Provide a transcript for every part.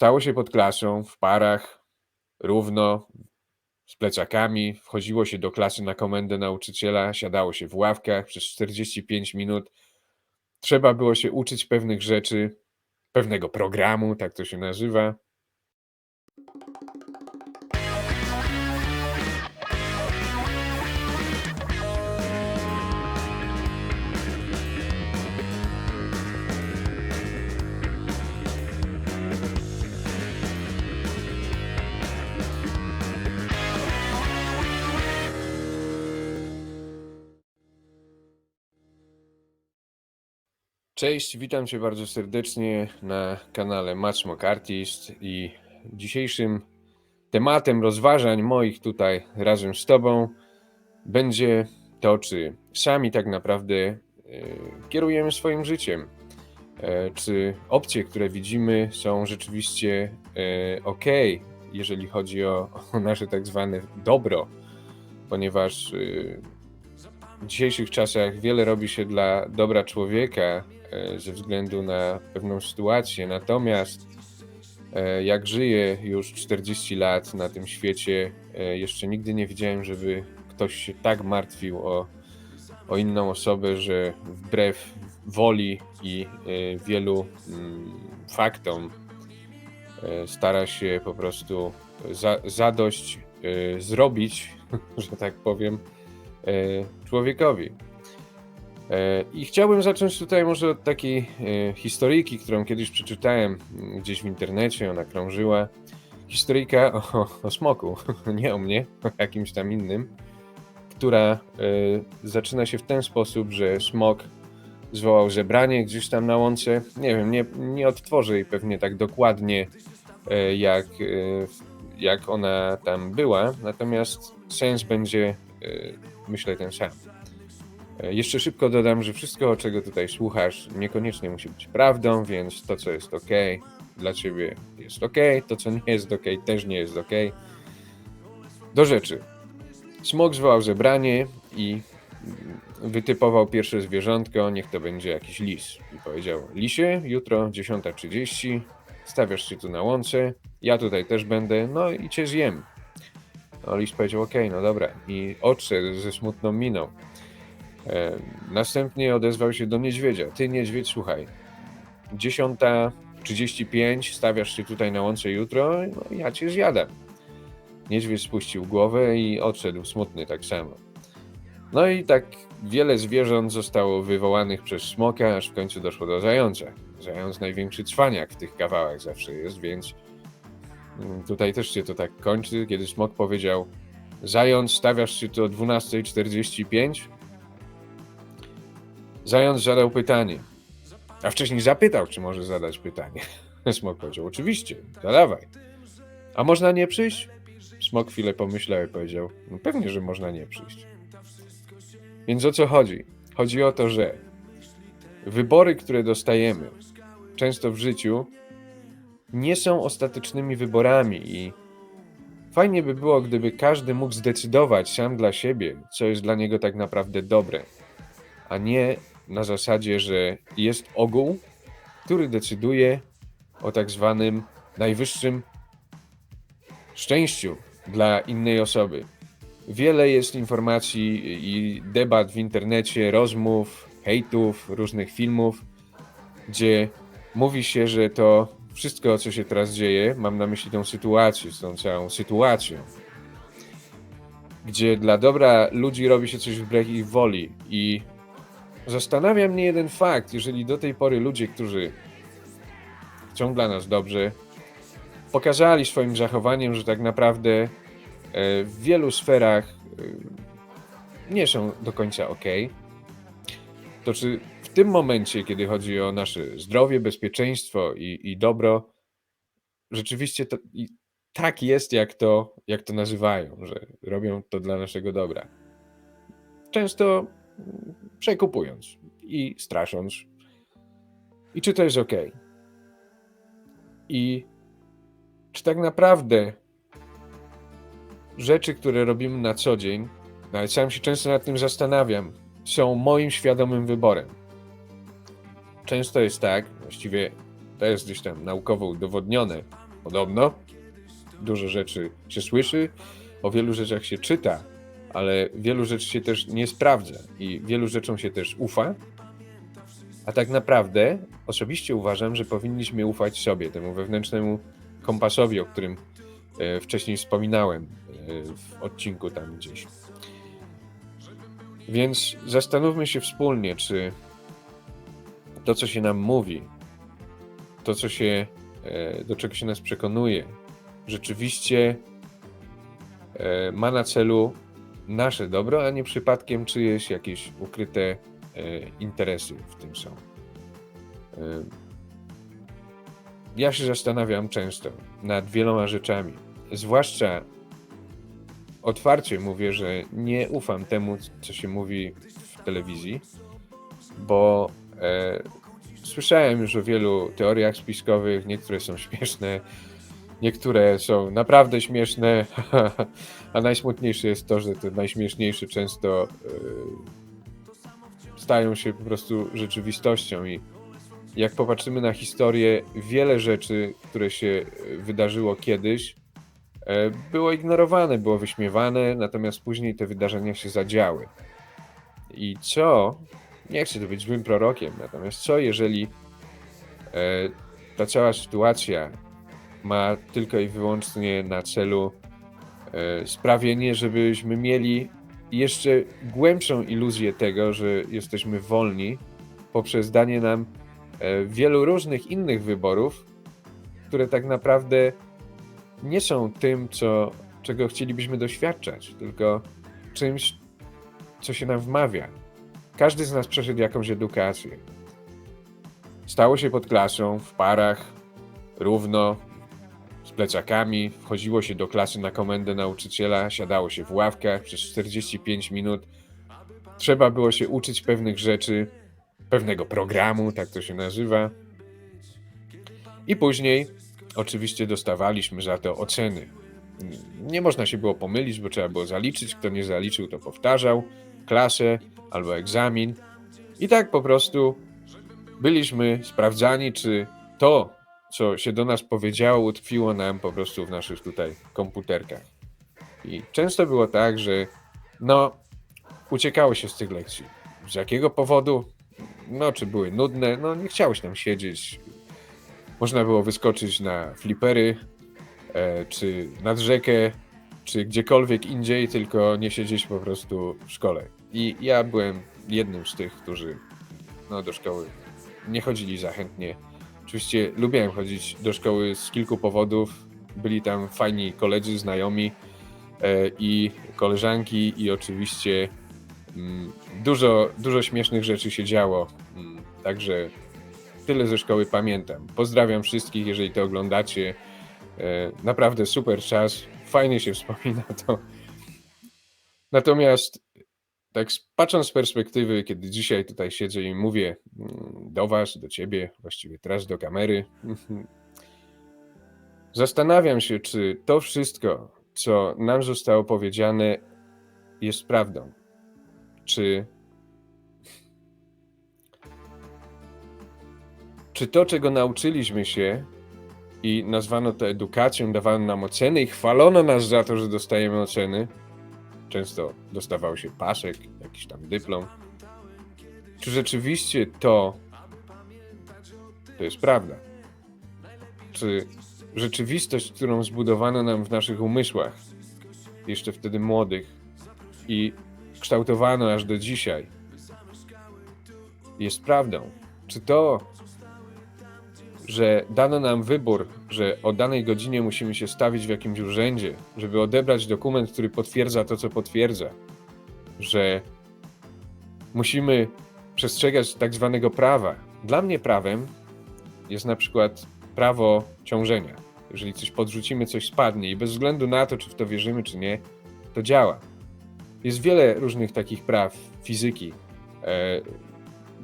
stało się pod klasą, w parach, równo, z plecakami. Wchodziło się do klasy na komendę nauczyciela, siadało się w ławkach przez 45 minut. Trzeba było się uczyć pewnych rzeczy, pewnego programu, tak to się nazywa. Cześć, witam Cię bardzo serdecznie na kanale Matchmok Artist i dzisiejszym tematem rozważań moich tutaj razem z Tobą będzie to, czy sami tak naprawdę e, kierujemy swoim życiem. E, Czy opcje, które widzimy, są rzeczywiście ok, jeżeli chodzi o, o nasze tak zwane dobro, ponieważ e, w dzisiejszych czasach wiele robi się dla dobra człowieka e, ze względu na pewną sytuację. Natomiast e, jak żyję już 40 lat na tym świecie, e, jeszcze nigdy nie widziałem, żeby ktoś się tak martwił o, o inną osobę, że wbrew woli i e, wielu mm, faktom e, stara się po prostu za, zadość e, zrobić, że tak powiem, e, człowiekowi. E, I chciałbym zacząć tutaj może od takiej e, historyjki, którą kiedyś przeczytałem gdzieś w internecie, ona krążyła. Historyjka o, o smoku, nie o mnie, o jakimś tam innym, która e, zaczyna się w ten sposób, że smok zwołał zebranie gdzieś tam na łące. Nie wiem, nie, nie odtworzę jej pewnie tak dokładnie, jak, jak ona tam była, natomiast sens będzie, myślę, ten sam. E, Jeszcze szybko dodam, że wszystko, czego tutaj słuchasz, niekoniecznie musi być prawdą, więc to, co jest ok, dla ciebie jest ok, to, co nie jest ok, też nie jest ok. Do rzeczy. Smok zwołał zebranie i wytypował pierwsze zwierzątko, niech to będzie jakiś lis. I powiedział: Lisie, jutro 10.30, stawiasz się tu na łące, ja tutaj też będę, no i cię zjem. No, lis powiedział: Okej, no dobra. I odszedł ze smutną miną. E, Następnie odezwał się do niedźwiedzia. Ty, niedźwiedź, słuchaj. 10.35, stawiasz się tutaj na łące jutro, no ja cię zjadam. Niedźwiedź spuścił głowę i odszedł smutny tak samo. No i tak wiele zwierząt zostało wywołanych przez smoka, aż w końcu doszło do zająca. Zając największy cwaniak w tych kawałach zawsze jest, więc mm, tutaj też się to tak kończy, kiedy smok powiedział Zając, stawiasz się tu o 12.45? Zając zadał pytanie. A wcześniej zapytał, czy może zadać pytanie. Smok powiedział, oczywiście, zadawaj. A można nie przyjść? Smok chwilę pomyślał i powiedział, no pewnie, że można nie przyjść. Więc o co chodzi? Chodzi o to, że wybory, które dostajemy często w życiu, nie są ostatecznymi wyborami i fajnie by było, gdyby każdy mógł zdecydować sam dla siebie, co jest dla niego tak naprawdę dobre, a nie na zasadzie, że jest ogół, który decyduje o tak zwanym najwyższym szczęściu dla innej osoby. Wiele jest informacji i debat w internecie, rozmów, hejtów, różnych filmów, gdzie mówi się, że to wszystko, co się teraz dzieje, mam na myśli tą sytuację, tą całą sytuacją, gdzie dla dobra ludzi robi się coś wbrew ich woli i zastanawia mnie jeden fakt, jeżeli do tej pory ludzie, którzy chcą dla nas dobrze, pokazali swoim zachowaniem, że tak naprawdę e, w wielu sferach e, nie są do końca ok, to czy w tym momencie, kiedy chodzi o nasze zdrowie, bezpieczeństwo i, i dobro, rzeczywiście to tak jest, jak to, jak to nazywają, że robią to dla naszego dobra. Często przekupując i strasząc. I czy to jest ok? I czy tak naprawdę rzeczy, które robimy na co dzień, nawet sam się często nad tym zastanawiam, są moim świadomym wyborem. Często jest tak, właściwie to jest gdzieś tam naukowo udowodnione, podobno. Dużo rzeczy się słyszy, o wielu rzeczach się czyta, ale wielu rzeczy się też nie sprawdza i wielu rzeczom się też ufa. A tak naprawdę osobiście uważam, że powinniśmy ufać sobie, temu wewnętrznemu kompasowi, o którym e, wcześniej wspominałem e, w odcinku tam gdzieś. Więc zastanówmy się wspólnie, czy to, co się nam mówi, to, co się, e, do czego się nas przekonuje, rzeczywiście ma na celu nasze dobro, a nie przypadkiem czyjeś jakieś ukryte e, interesy w tym są. E, Ja się zastanawiam często nad wieloma rzeczami, zwłaszcza otwarcie mówię, że nie ufam temu, co się mówi w telewizji, bo e, słyszałem już o wielu teoriach spiskowych, niektóre są śmieszne, niektóre są naprawdę śmieszne, a najsmutniejsze jest to, że te najśmieszniejsze często e, stają się po prostu rzeczywistością i jak popatrzymy na historię, wiele rzeczy, które się e, wydarzyło kiedyś, e, było ignorowane, było wyśmiewane, natomiast później te wydarzenia się zadziały. I co, nie chcę tu być złym prorokiem, natomiast co jeżeli e, ta cała sytuacja ma tylko i wyłącznie na celu e, sprawienie, żebyśmy mieli jeszcze głębszą iluzję tego, że jesteśmy wolni poprzez danie nam e, wielu różnych innych wyborów, które tak naprawdę nie są tym, co, czego chcielibyśmy doświadczać, tylko czymś, co się nam wmawia. Każdy z nas przeszedł jakąś edukację. Stało się pod klasą, w parach, równo, z plecakami, wchodziło się do klasy na komendę nauczyciela, siadało się w ławkach przez 45 minut. Trzeba było się uczyć pewnych rzeczy, pewnego programu, tak to się nazywa. I później oczywiście dostawaliśmy za to oceny. Nie można się było pomylić, bo trzeba było zaliczyć. Kto nie zaliczył, to powtarzał klasę albo egzamin. I tak po prostu byliśmy sprawdzani, czy to, co się do nas powiedziało, utkwiło nam po prostu w naszych tutaj komputerkach. I często było tak, że no, uciekało się z tych lekcji. Z jakiego powodu? No, czy były nudne? No, nie chciało się tam siedzieć. Można było wyskoczyć na flipery, e, czy nad rzekę, czy gdziekolwiek indziej, tylko nie siedzieć po prostu w szkole. I ja byłem jednym z tych, którzy no, do szkoły nie chodzili za chętnie. Oczywiście lubiłem chodzić do szkoły z kilku powodów. Byli tam fajni koledzy, znajomi e, i koleżanki, i oczywiście mm, dużo, dużo śmiesznych rzeczy się działo. Mm, Także tyle ze szkoły pamiętam. Pozdrawiam wszystkich, jeżeli to oglądacie. E, Naprawdę super czas. Fajnie się wspomina to. Natomiast tak patrząc z perspektywy, kiedy dzisiaj tutaj siedzę i mówię mm, do was, do ciebie, właściwie teraz do kamery, zastanawiam się, czy to wszystko, co nam zostało powiedziane, jest prawdą. Czy czy to, czego nauczyliśmy się i nazwano to edukacją, dawano nam oceny i chwalono nas za to, że dostajemy oceny, często dostawał się pasek, jakiś tam dyplom. Czy rzeczywiście to to jest prawda? Czy rzeczywistość, którą zbudowano nam w naszych umysłach, jeszcze wtedy młodych i kształtowano aż do dzisiaj, jest prawdą? Czy to, że dano nam wybór, że o danej godzinie musimy się stawić w jakimś urzędzie, żeby odebrać dokument, który potwierdza to, co potwierdza, że musimy przestrzegać tak zwanego prawa. Dla mnie prawem jest na przykład prawo ciążenia. Jeżeli coś podrzucimy, coś spadnie i bez względu na to, czy w to wierzymy, czy nie, to działa. Jest wiele różnych takich praw fizyki.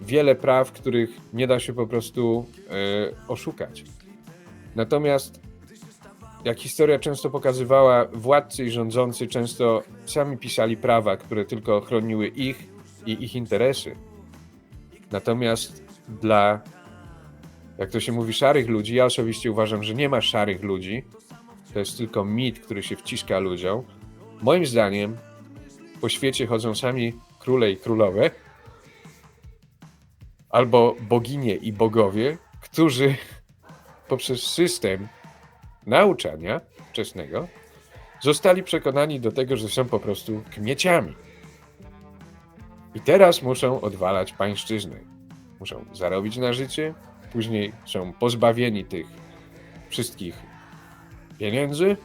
Wiele praw, których nie da się po prostu e, oszukać. Natomiast, jak historia często pokazywała, władcy i rządzący często sami pisali prawa, które tylko chroniły ich i ich interesy. Natomiast dla jak to się mówi, szarych ludzi. Ja osobiście uważam, że nie ma szarych ludzi. To jest tylko mit, który się wciska ludziom. Moim zdaniem po świecie chodzą sami króle i królowe, albo boginie i bogowie, którzy poprzez system nauczania wczesnego zostali przekonani do tego, że są po prostu kmieciami. I teraz muszą odwalać pańszczyznę. Muszą zarobić na życie, później są pozbawieni tych wszystkich pieniędzy.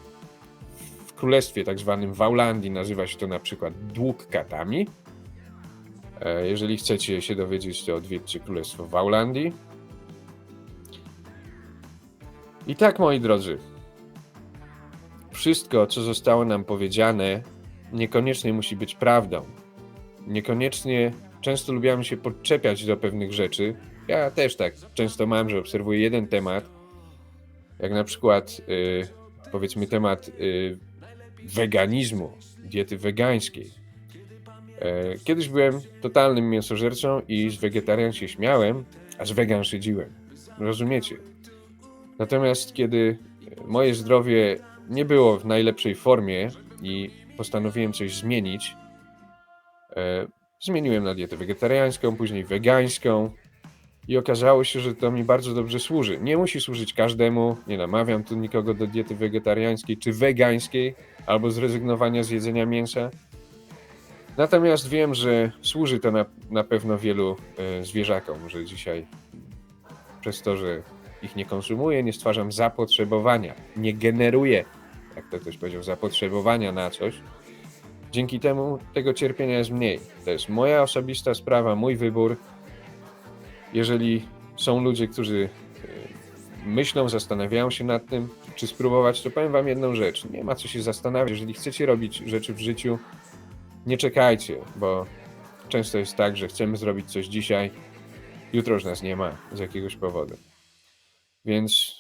W królestwie tak zwanym Waulandii nazywa się to na przykład dług katami. E, Jeżeli chcecie się dowiedzieć, to odwiedźcie Królestwo Waulandii. I tak, moi drodzy, wszystko, co zostało nam powiedziane, niekoniecznie musi być prawdą. Niekoniecznie często lubiamy się podczepiać do pewnych rzeczy. Ja też tak często mam, że obserwuję jeden temat, jak na przykład y, powiedzmy temat y, weganizmu, diety wegańskiej. E, Kiedyś byłem totalnym mięsożercą i z wegetarian się śmiałem, a z wegan szydziłem. Rozumiecie? Natomiast kiedy moje zdrowie nie było w najlepszej formie i postanowiłem coś zmienić, e, zmieniłem na dietę wegetariańską, później wegańską i okazało się, że to mi bardzo dobrze służy. Nie musi służyć każdemu, nie namawiam tu nikogo do diety wegetariańskiej czy wegańskiej albo zrezygnowania z jedzenia mięsa. Natomiast wiem, że służy to na, na pewno wielu e, zwierzakom, że dzisiaj przez to, że ich nie konsumuję, nie stwarzam zapotrzebowania, nie generuję, jak to ktoś powiedział, zapotrzebowania na coś. Dzięki temu tego cierpienia jest mniej. To jest moja osobista sprawa, mój wybór. Jeżeli są ludzie, którzy e, myślą, zastanawiają się nad tym, czy spróbować, to powiem wam jedną rzecz. Nie ma co się zastanawiać. Jeżeli chcecie robić rzeczy w życiu, nie czekajcie, bo często jest tak, że chcemy zrobić coś dzisiaj, jutro już nas nie ma z jakiegoś powodu. Więc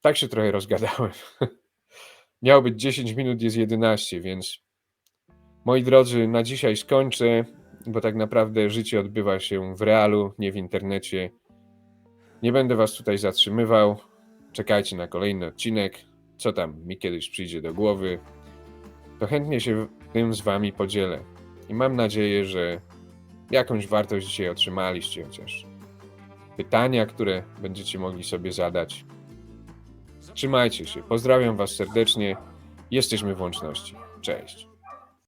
tak się trochę rozgadałem. Miało być 10 minut, jest 11, więc moi drodzy, na dzisiaj skończę, bo tak naprawdę życie odbywa się w realu, nie w internecie. Nie będę was tutaj zatrzymywał. Czekajcie na kolejny odcinek. Co tam mi kiedyś przyjdzie do głowy, to chętnie się tym z wami podzielę. I mam nadzieję, że jakąś wartość dzisiaj otrzymaliście, chociaż pytania, które będziecie mogli sobie zadać. Trzymajcie się. Pozdrawiam was serdecznie. Jesteśmy w łączności. Cześć.